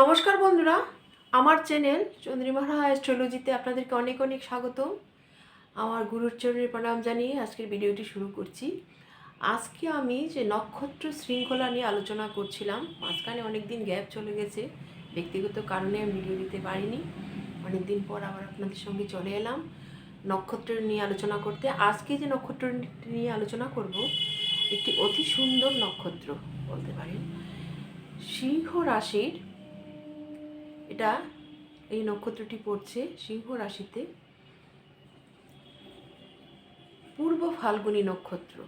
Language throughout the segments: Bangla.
নমস্কার বন্ধুরা, আমার চ্যানেল চন্দ্রিমাহা অ্যাস্ট্রোলজিতে আপনাদেরকে অনেক অনেক স্বাগত। আমার গুরুর চরণের প্রণাম জানিয়ে আজকের ভিডিওটি শুরু করছি। আজকে আমি যে নক্ষত্র শৃঙ্খলা নিয়ে আলোচনা করছিলাম, মাঝখানে অনেক দিন গ্যাপ চলে গেছে, ব্যক্তিগত কারণে আমি ভিডিও দিতে পারিনি। অনেক দিন পর আবার আপনাদের সঙ্গে চলে এলাম নক্ষত্র নিয়ে আলোচনা করতে। আজকে যে নক্ষত্র নিয়ে আলোচনা করব, একটি অতি সুন্দর নক্ষত্র বলতে পারেন। সিংহ রাশির এটা এই নক্ষত্রটি পড়ছে সিংহ রাশিতে। পূর্ব ফাল্গুনী নক্ষত্র।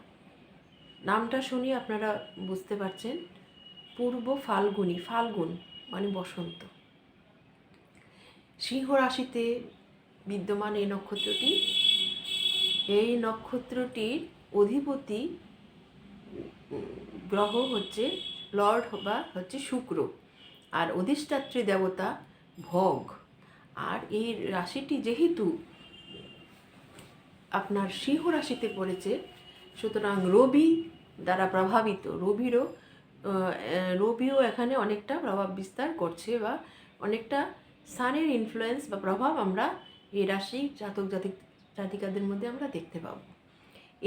নামটা শুনি আপনারা বুঝতে পারছেন। পূর্ব ফাল্গুনী, ফাল্গুন মানে বসন্ত। সিংহ রাশিতে বিদ্যমান এই নক্ষত্রটি। এই নক্ষত্রটির অধিপতি গ্রহ হচ্ছে লর্ড বা হচ্ছে শুক্র। আর অধিষ্ঠাত্রী দেবতা ভগ। আর এই রাশিটি যেহেতু আপনার সিংহ রাশিতে পড়েছে, সুতরাং রবি দ্বারা প্রভাবিত। রবিরও রবিও এখানে অনেকটা প্রভাব বিস্তার করছে বা অনেকটা সানের ইনফ্লুয়েন্স বা প্রভাব আমরা এই রাশি জাতক জাতিক জাতিকাদের মধ্যে আমরা দেখতে পাবো।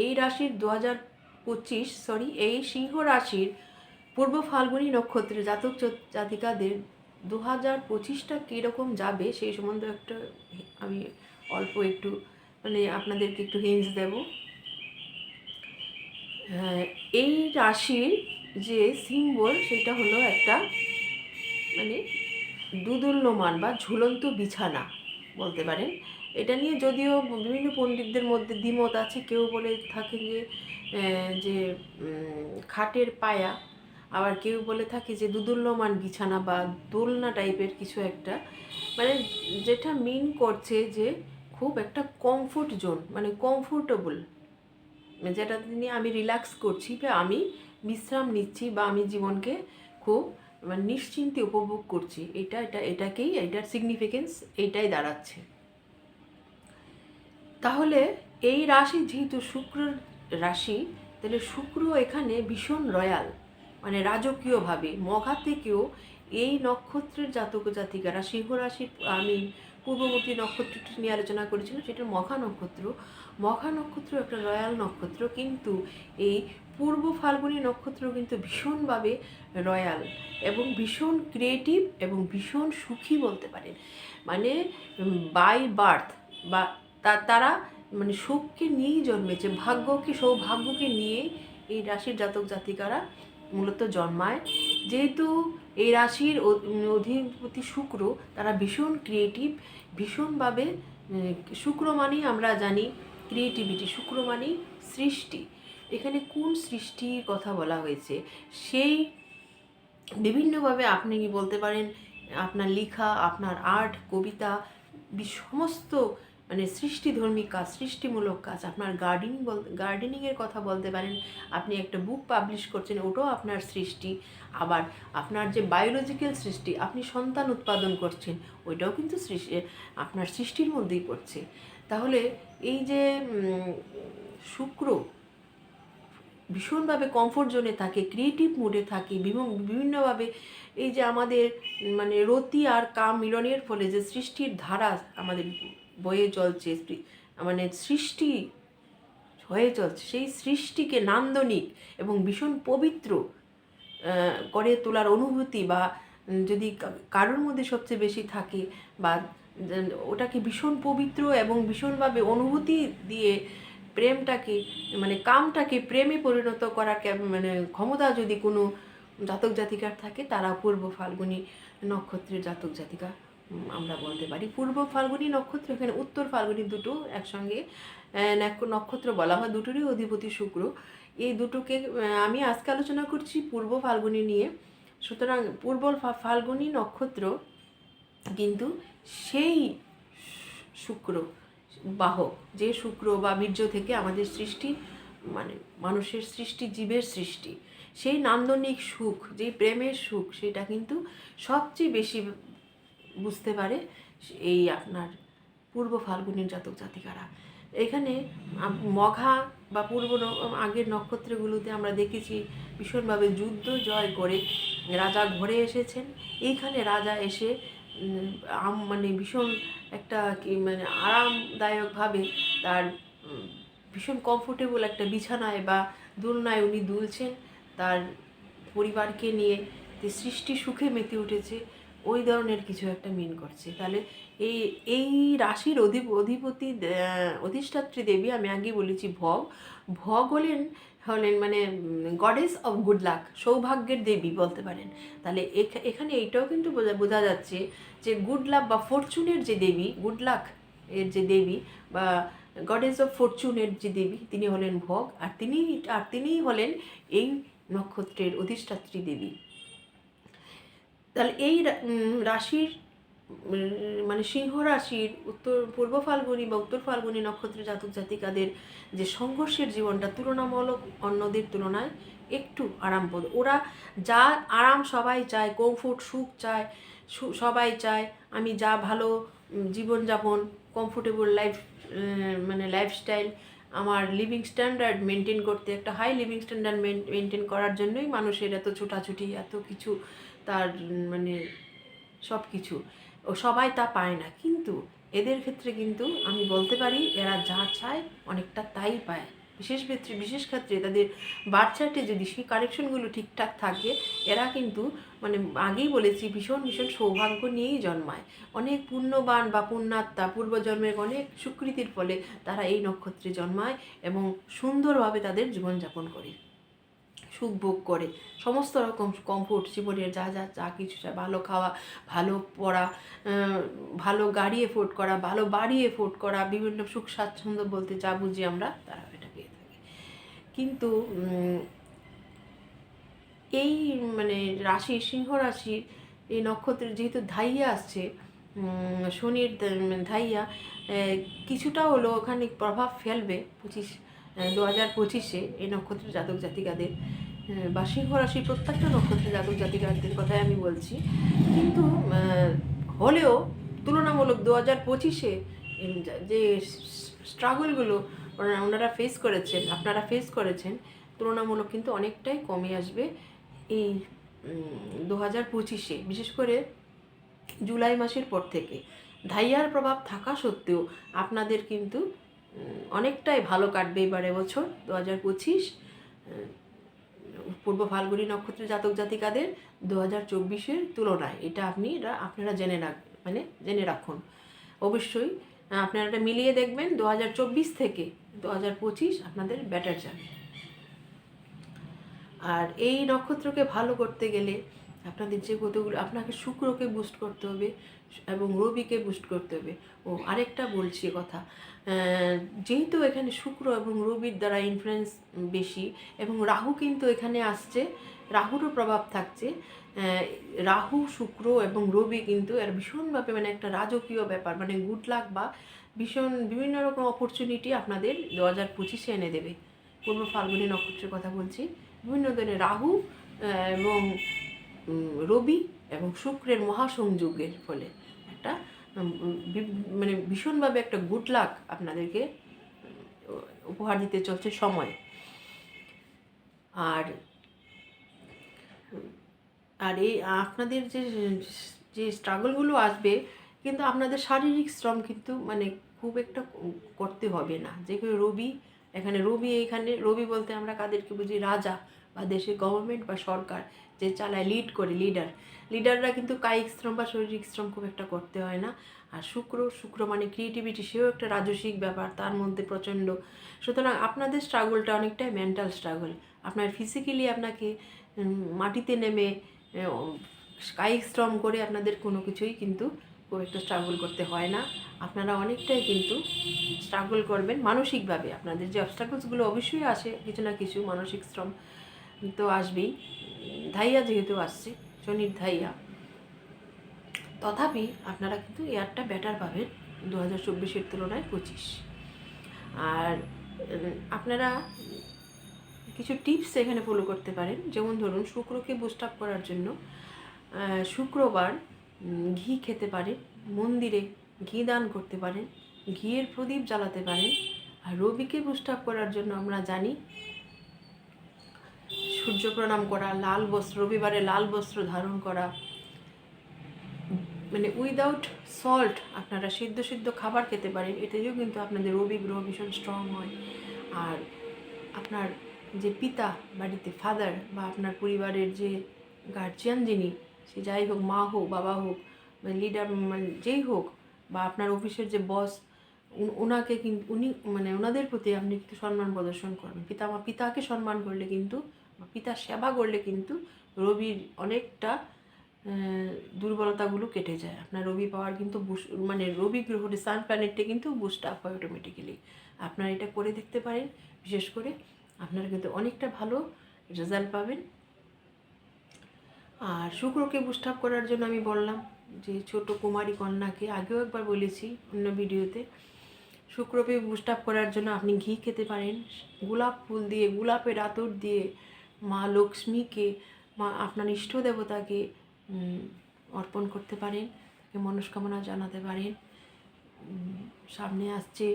এই রাশির দু হাজার পঁচিশ সরি এই সিংহ রাশির পূর্ব ফাল্গুনী নক্ষত্রে জাতক জাতিকাদের দু হাজার পঁচিশটা কীরকম যাবে সেই সম্বন্ধে একটা আমি অল্প একটু মানে আপনাদেরকে একটু হিন্স দেব। হ্যাঁ, এই রাশির যে সিম্বল সেটা হলো একটা মানে দুদুল্যমান বা ঝুলন্ত বিছানা বলতে পারেন। এটা নিয়ে যদিও বিভিন্ন পণ্ডিতদের মধ্যে দ্বিমত আছে কেউ বলে থাকে যে যে খাটের পায়া আবার কেউ বলে থাকে যে দুদুল্যমান বিছানা বা দোলনা টাইপের কিছু একটা। মানে যেটা মিন করছে যে খুব একটা কমফোর্ট জোন মানে কমফোর্টেবল যেটা নিয়ে আমি রিল্যাক্স করছি বা আমি বিশ্রাম নিচ্ছি বা আমি জীবনকে খুব মানে নিশ্চিন্তে উপভোগ করছি, এটা এটা, এটাকেই, এটার সিগনিফিকেন্স এইটাই দাঁড়াচ্ছে। তাহলে এই রাশি, যেহেতু শুক্র রাশি, তাহলে শুক্র এখানে ভীষণ রয়্যাল মানে রাজকীয়ভাবে মঘা থেকেও এই নক্ষত্রের জাতক জাতিকারা সিংহ রাশির আমি পূর্ববর্তী নক্ষত্রটি নিয়ে আলোচনা করেছিলাম সেটা মঘা নক্ষত্র। মঘা নক্ষত্র একটা রয়্যাল নক্ষত্র, কিন্তু এই পূর্ব ফাল্গুনী নক্ষত্র কিন্তু ভীষণভাবে রয়্যাল এবং ভীষণ ক্রিয়েটিভ এবং ভীষণ সুখী বলতে পারেন। মানে বাই বার্থ বা তা- তারা মানে সুখকে নিয়েই জন্মেছে, ভাগ্যকে, সৌভাগ্যকে নিয়ে এই রাশির জাতক জাতিকারা মূলত জন্মায়। যেহেতু এই রাশির অধিপতি শুক্র, তারা ভীষণ ক্রিয়েটিভ ভীষণভাবে শুক্র মানেই আমরা জানি ক্রিয়েটিভিটি শুক্র মানেই সৃষ্টি। এখানে কোন সৃষ্টির কথা বলা হয়েছে? সেই বিভিন্নভাবে আপনি কি বলতে পারেন? আপনার লেখা, আপনার আর্ট, কবিতা সমস্ত মানে সৃষ্টিধর্মী কাজ, সৃষ্টিমূলক কাজ, আপনার গার্ডেনিং বল গার্ডেনিংয়ের কথা বলতে পারেন, আপনি একটা বুক পাবলিশ করছেন, ওটাও আপনার সৃষ্টি। আবার আপনার যে বায়োলজিক্যাল সৃষ্টি, আপনি সন্তান উৎপাদন করছেন, ওইটাও কিন্তু সৃষ্টি, আপনার সৃষ্টির মধ্যেই পড়ছে। তাহলে এই যে শুক্র ভীষণভাবে কমফোর্ট জোনে থাকে ক্রিয়েটিভ মুডে থাকে বিভিন্ন বিভিন্নভাবে এই যে আমাদের মানে রতি আর কাম মিলনের ফলে যে সৃষ্টির ধারা আমাদের বয়ে চলছে মানে সৃষ্টি হয়ে চলছে। সেই সৃষ্টিকে নান্দনিক এবং ভীষণ পবিত্র করে তোলার অনুভূতি বা যদি কারোর মধ্যে সবচেয়ে বেশি থাকে বা ওটাকে ভীষণ পবিত্র এবং ভীষণভাবে অনুভূতি দিয়ে প্রেমটাকে মানে কামটাকে প্রেমে পরিণত করার মানে ক্ষমতা যদি কোনো জাতক জাতিকার থাকে, তারা পূর্ব ফাল্গুনী নক্ষত্রের জাতক জাতিকা আমরা বলতে পারি। পূর্ব ফাল্গুনী নক্ষত্র, এখানে উত্তর ফাল্গুনী দুটো একসঙ্গে নক্ষত্র বলা হয়, দুটোরই অধিপতি শুক্র। এই দুটোকে আমি আজকে আলোচনা করছি পূর্ব ফাল্গুনী নিয়ে। সুতরাং পূর্ব ফাল্গুনী নক্ষত্র কিন্তু সেই শুক্র বাহক, যে শুক্র বা বীর্য থেকে আমাদের সৃষ্টি মানে মানুষের সৃষ্টি, জীবের সৃষ্টি। সেই নান্দনিক সুখ, যেই প্রেমের সুখ, সেটা কিন্তু সবচেয়ে বেশি বুঝতে পারে এই আপনার পূর্ব ফাল্গুনের জাতক জাতিকারা। এখানে মঘা বা পূর্ব আগের নক্ষত্রগুলোতে আমরা দেখেছি ভীষণভাবে যুদ্ধ জয় করে রাজা ঘরে এসেছেন। এইখানে রাজা এসে আম মানে ভীষণ একটা কি মানে আরামদায়কভাবে তার ভীষণ কমফোর্টেবল একটা বিছানায় বা দোলনায় উনি দুলছেন। তার পরিবারকে নিয়ে সৃষ্টি সুখে মেতে উঠেছে। ওই ধরনের কিছু একটা মিন করছে। তাহলে এই এই রাশির অধি অধিপতি অধিষ্ঠাত্রী দেবী আমি আগেই বলেছি ভগ। ভগ হলেন হলেন মানে গডেস অফ গুড লাক সৌভাগ্যের দেবী বলতে পারেন। তাহলে এখা- এখানে এইটাও কিন্তু বোঝা বোঝা যাচ্ছে যে গুড লাক বা ফরচুনের যে দেবী গুড লাক এর যে দেবী বা গডেস অফ ফরচুনের যে দেবী, তিনি হলেন ভগ। আর তিনি, আর তিনিই হলেন এই নক্ষত্রের অধিষ্ঠাত্রী দেবী। তাহলে এই রাশির মানে সিংহ রাশির উত্তর, পূর্ব ফাল্গুনি বা উত্তর ফাল্গুনি নক্ষত্রের জাতক জাতিকাদের যে সংঘর্ষের জীবনটা তুলনামূলক অন্যদের তুলনায় একটু আরামপদ ওরা যা আরাম সবাই চায় কমফোর্ট সুখ চায় সবাই চায়, আমি যা ভালো জীবনযাপন কমফোর্টেবল লাইফ মানে লাইফস্টাইল আমার লিভিং স্ট্যান্ডার্ড মেনটেন করতে, একটা হাই লিভিং স্ট্যান্ডার্ড মেনটেন করার জন্যই মানুষের এত ছোটাছুটি, এত কিছু তার মানে সব কিছু ও সবাই তা পায় না। কিন্তু এদের ক্ষেত্রে কিন্তু আমি বলতে পারি, এরা যা চায় অনেকটা তাই পায়। বিশেষ ক্ষেত্রে বিশেষ ক্ষেত্রে তাদের বার্থ চার্টে যদি সেই কারেকশনগুলো ঠিকঠাক থাকে, এরা কিন্তু মানে আগেই বলেছি, ভীষণ ভীষণ সৌভাগ্য নিয়েই জন্মায়। অনেক পুণ্যবান বা পুণ্যাত্মা, পূর্বজন্মের অনেক স্বীকৃতির ফলে তারা এই নক্ষত্রে জন্মায় এবং সুন্দরভাবে তাদের জীবনযাপন করে। সুখ ভোগ করে। সমস্ত রকম কমফোর্ট জীবনের যা যা যা কিছু চায় ভালো খাওয়া, ভালো পড়া ভালো গাড়ি এফোর্ড করা, ভালো বাড়ি এফোর্ড করা, বিভিন্ন সুখ স্বাচ্ছন্দ্য বলতে যা বুঝি আমরা, তারা এটা পেয়ে থাকি। কিন্তু এই মানে রাশি, সিংহ রাশির এই নক্ষত্রের যেহেতু ধাইয়া আসছে শনির ধাইয়া কিছুটা হলো ওখানে প্রভাব ফেলবে পঁচিশ দু হাজার পঁচিশে এই নক্ষত্রের জাতক জাতিকাদের। বা সিংহ রাশির প্রত্যেকটা নক্ষত্রের জাতক জাতিকাদের কথাই আমি বলছি। কিন্তু হলেও তুলনামূলক দু হাজার পঁচিশে যে স্ট্রাগলগুলো ওনারা ফেস করেছেন, আপনারা ফেস করেছেন, তুলনামূলক কিন্তু অনেকটাই কমে আসবে এই দু হাজার পঁচিশে। বিশেষ করে জুলাই মাসের পর থেকে। ধাইয়ার প্রভাব থাকা সত্ত্বেও আপনাদের কিন্তু অনেকটাই ভালো কাটবে এবারে বছর দু হাজার পঁচিশ। পূর্ব ফাল্গুনি নক্ষত্র জাতক জাতিকাদের দু হাজার চব্বিশের তুলনায়। এটা আপনি আপনারা জেনে রাখ মানে জেনে রাখুন। অবশ্যই, আপনারা এটা মিলিয়ে দেখবেন দু হাজার চব্বিশ থেকে দু হাজার পঁচিশ আপনাদের ব্যাটার যাবে আর এই নক্ষত্রকে ভালো করতে গেলে আপনাদের যে কতগুলো, আপনাকে শুক্রকে বুস্ট করতে হবে এবং রবিকে বুস্ট করতে হবে। ও, আরেকটা বলছি কথা যেহেতু এখানে শুক্র এবং রবির দ্বারা ইনফ্লুয়েন্স বেশি এবং রাহু কিন্তু এখানে আসছে, রাহুরও প্রভাব থাকছে রাহু, শুক্র এবং রবি কিন্তু এর ভীষণভাবে মানে একটা রাজকীয় ব্যাপার মানে গুড লাক বা ভীষণ বিভিন্ন রকম অপরচুনিটি আপনাদের দু হাজার পঁচিশে এনে দেবে। পূর্ব ফাল্গুনী নক্ষত্রের কথা বলছি। বিভিন্ন ধরনের রাহু এবং রবি এবং শুক্রের মহাসংযোগের ফলে একটা মানে ভীষণভাবে একটা গুড লাক আপনাদেরকে উপহার দিতে চলছে সময়। আর আর এই আপনাদের যে যে স্ট্রাগলগুলো আসবে, কিন্তু আপনাদের শারীরিক শ্রম কিন্তু মানে খুব একটা করতে হবে না। যেগুলো রবি, এখানে রবি এখানে রবি বলতে আমরা কাদেরকে বুঝি রাজা বা দেশের গভর্নমেন্ট বা সরকার। যে চালায় লিড করে লিডার লিডাররা কিন্তু কায়িক শ্রম বা শারীরিক শ্রম খুব একটা করতে হয় না। আর শুক্র শুক্র মানে ক্রিয়েটিভিটি সেও একটা রাজসিক ব্যাপার, তার মধ্যে প্রচণ্ড। সুতরাং আপনাদের স্ট্রাগলটা অনেকটাই মেন্টাল স্ট্রাগল আপনার ফিজিক্যালি আপনাকে মাটিতে নেমে কায়িক শ্রম করে আপনাদের কোনো কিছুই কিন্তু খুব একটা স্ট্রাগল করতে হয় না। আপনারা অনেকটাই কিন্তু স্ট্রাগল করবেন মানসিকভাবে। আপনাদের যে অবস্ট্রাগলসগুলো অবশ্যই আসে, কিছু না কিছু মানসিক শ্রম তো আসবেই। ধাইয়া যেহেতু আসছে, শনির ধাইয়া, তথাপি আপনারা কিন্তু এয়ারটা বেটার পাবেন দু হাজার চব্বিশের তুলনায় পঁচিশ। আর আপনারা কিছু টিপস এখানে ফলো করতে পারেন। যেমন ধরুন, শুক্রকে বুস্ট আপ করার জন্য শুক্রবার ঘি খেতে পারেন, মন্দিরে ঘি দান করতে পারেন, ঘিয়ের প্রদীপ জ্বালাতে পারেন। আর রবিকে বুস্ট আপ করার জন্য আমরা জানি সূর্য প্রণাম করা, লাল বস্ত্র, রবিবারে লাল বস্ত্র ধারণ করা। মানে উইদাউট সল্ট আপনারা সিদ্ধ সিদ্ধ খাবার খেতে পারেন, এতেও কিন্তু আপনাদের রবি গ্রহ ভীষণ স্ট্রং হয়। আর আপনার যে পিতা বাড়িতে ফাদার বা আপনার পরিবারের যে গার্জিয়ান যিনি, সে যাই হোক মা হোক, বাবা হোক লিডার মানে যেই হোক বা আপনার অফিসের যে বস ওনাকে কিন্তু উনি মানে ওনাদের প্রতি আপনি কিন্তু সম্মান প্রদর্শন করবেন। পিতা, পিতাকে সম্মান করলে কিন্তু পিতার সেবা করলে কিন্তু রবির অনেকটা দুর্বলতাগুলো কেটে যায়। আপনার রবি পাওয়ার কিন্তু মানে রবি গ্রহটি সান প্ল্যানেটটা কিন্তু বুস্ট আপ হয় অটোমেটিক্যালি আপনারা এটা করে দেখতে পারেন। বিশেষ করে আপনারা কিন্তু অনেকটা ভালো রেজাল্ট পাবেন। আর শুক্রকে বুস্ট আপ করার জন্য আমি বললাম যে, ছোট কুমারী কন্যাকে আগেও একবার বলেছি অন্য ভিডিওতে, শুক্রকে বুস্ট আপ করার জন্য আপনি ঘি খেতে পারেন। গোলাপ ফুল দিয়ে, গোলাপের আতর দিয়ে মা লক্ষ্মীকে, মা আপনার ইষ্ট দেবতাকে অর্পণ করতে পারেন, তাকে মনস্কামনা জানাতে পারেন। সামনে আসছে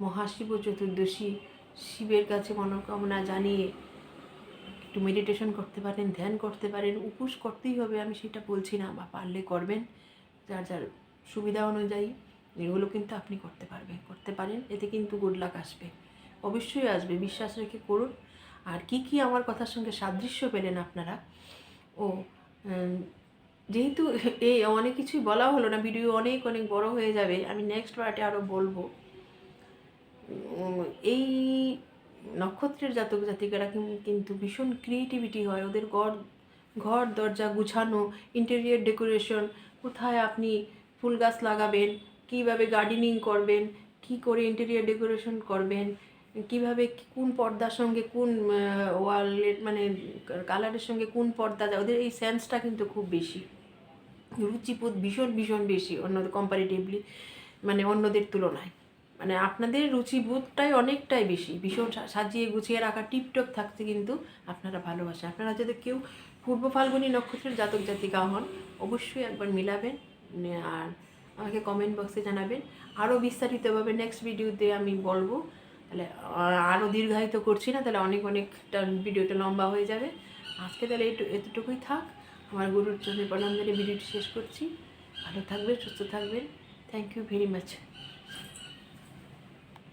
মহাশিব চতুর্দশী। শিবের কাছে মনোকামনা জানিয়ে একটু মেডিটেশন করতে পারেন, ধ্যান করতে পারেন, উপোস করতেই হবে, আমি সেটা বলছি না, বা পারলে করবেন। যার যার সুবিধা অনুযায়ী এগুলো কিন্তু আপনি করতে পারবেন, করতে পারেন, এতে কিন্তু গুড লাক আসবে। অবশ্যই আসবে, বিশ্বাস রেখে করুন। আর কি কি আমার কথার সঙ্গে সাদৃশ্য পেলেন আপনারা? ও যেহেতু এই অনেক কিছুই বলা হলো না, ভিডিও অনেক অনেক বড় হয়ে যাবে, আমি নেক্সট পার্টে আরও বলব। এই নক্ষত্রের জাতক জাতিকারা কিন্তু ভীষণ ক্রিয়েটিভিটি হয়, ওদের ঘর ঘর, দরজা গুছানো ইন্টেরিয়র ডেকোরেশন কোথায় আপনি ফুল গাছ লাগাবেন, কীভাবে গার্ডেনিং করবেন, কি করে ইন্টেরিয়র ডেকোরেশন করবেন কীভাবে কোন পর্দার সঙ্গে কোন ওয়ালের মানে কালারের সঙ্গে কোন পর্দা যায়, ওদের এই সেন্সটা কিন্তু খুব বেশি। রুচিবোধ ভীষণ ভীষণ বেশি অন্য কম্পারিটিভলি মানে অন্যদের তুলনায়। মানে আপনাদের রুচিবোধটাই অনেকটাই বেশি। ভীষণ সাজিয়ে গুছিয়ে রাখা টিপটপ থাকতে কিন্তু আপনারা ভালোবাসেন। আপনারা যদি কেউ পূর্ব ফাল্গুনী নক্ষত্রের জাতক জাতিকা হন, অবশ্যই একবার মিলাবেন আর আমাকে কমেন্ট বক্সে জানাবেন। আরও বিস্তারিতভাবে নেক্সট ভিডিওতে আমি বলব তাহলে আরও দীর্ঘায়িত করছি না, তাহলে অনেক, অনেকটা ভিডিওটা লম্বা হয়ে যাবে। আজকে তাহলে এতটুকুই থাক। আমার গুরুর জন্য প্রণাম জানিয়ে ভিডিওটি শেষ করছি। ভালো থাকবে সুস্থ থাকবেন। Thank you very much